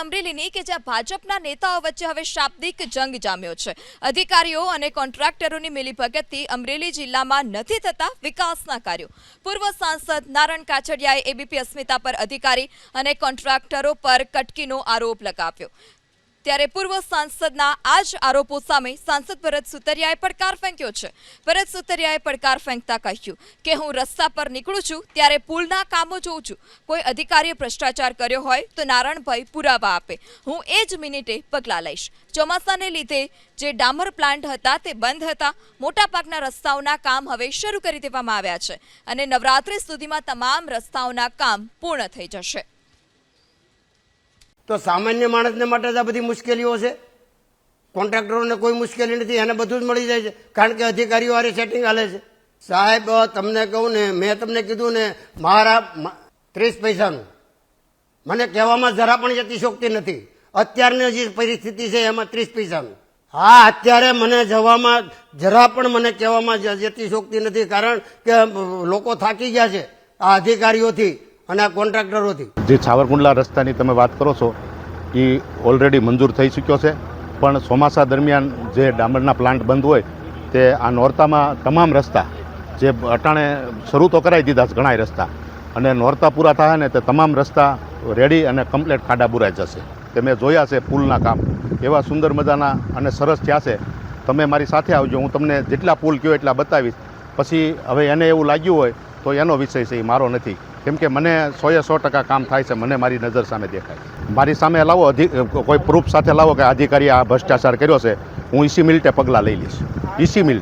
અમરેલીની કે જ્યાં ભાજપના નેતાઓ વચ્ચે હવે શાબ્દિક જંગ જામ્યો છે. અધિકારીઓ અને કોન્ટ્રાક્ટરોની મિલીભગતથી અમરેલી જિલ્લામાં નથી થતા વિકાસના કાર્યો. પૂર્વ સાંસદ નારણ કાછડિયાએ એબીપી અસ્મિતા પર અધિકારી અને કોન્ટ્રાક્ટરો પર કટકીનો આરોપ લગાવ્યો. ત્યારે પૂર્વ સાંસદના આ જ આરોપો સામે સાંસદ ભરત સુતરિયાએ પડકાર ફેંક્યો છે. ભરત સુતરિયાએ પડકાર ફેંકતા કહ્યું કે હું રસ્તા પર નીકળું છું, ત્યારે પુલના કામો જોઉં છું. કોઈ અધિકારીએ ભ્રષ્ટાચાર કર્યો હોય તો નારાયણભાઈ પુરાવા આપે. હું એ જ મિનિટે પગલાં લઈશ. ચોમાસાને લીધે જે ડામર પ્લાન્ટ હતા તે બંધ હતા. મોટાભાગના રસ્તાઓના કામ હવે શરૂ કરી દેવામાં આવ્યા છે અને નવરાત્રિ સુધીમાં તમામ રસ્તાઓના કામ પૂર્ણ થઈ જશે. તો સામાન્ય માણસને માટે જ આ બધી મુશ્કેલીઓ છે. કોન્ટ્રાક્ટરોને કોઈ મુશ્કેલી નથી, એને બધું જ મળી જાય છે. કારણ કે અધિકારીઓ હારે સેટિંગ હાલે છે. સાહેબ તમને કહું ને, મેં તમને કીધું ને, મારા ત્રીસ પૈસાનું. મને કહેવામાં જરા પણ જતી શોખતી નથી. અત્યારની જે પરિસ્થિતિ છે, એમાં ત્રીસ પૈસાનું. હા, અત્યારે મને જવામાં જરા પણ મને કહેવામાં જતી શોખતી નથી. કારણ કે લોકો થાકી ગયા છે આ અધિકારીઓથી. અને આ કોન્ટ્રાક્ટરોથી જે છાવરકુંડલા રસ્તાની તમે વાત કરો છો એ ઓલરેડી મંજૂર થઈ ચૂક્યો છે. પણ ચોમાસા દરમિયાન જે ડામરના પ્લાન્ટ બંધ હોય, તે આ નોરતામાં તમામ રસ્તા, જે અટાણે શરૂ તો કરાવી દીધા છે ઘણાય રસ્તા, અને નોરતા પૂરા થાય ને તે તમામ રસ્તા રેડી અને કમ્પ્લેટ ખાડા બુરાઈ જશે. તે મેં જોયા છે પુલના કામ. એવા સુંદર મજાના અને સરસ થયા છે. તમે મારી સાથે આવજો, હું તમને જેટલા પુલ કહો એટલા બતાવીશ. પછી હવે એને એવું લાગ્યું હોય તો એનો વિષય છે એ મારો નથી. કેમ કે મને સોએ સો ટકા કામ થાય છે, મને મારી નજર સામે દેખાય મારી સામે લાવો કોઈ પ્રૂફ સાથે લાવો કે અધિકારીએ આ ભ્રષ્ટાચાર કર્યો છે, હું ઈસી મિનિટે પગલાં લઈ લઈશ. EC minute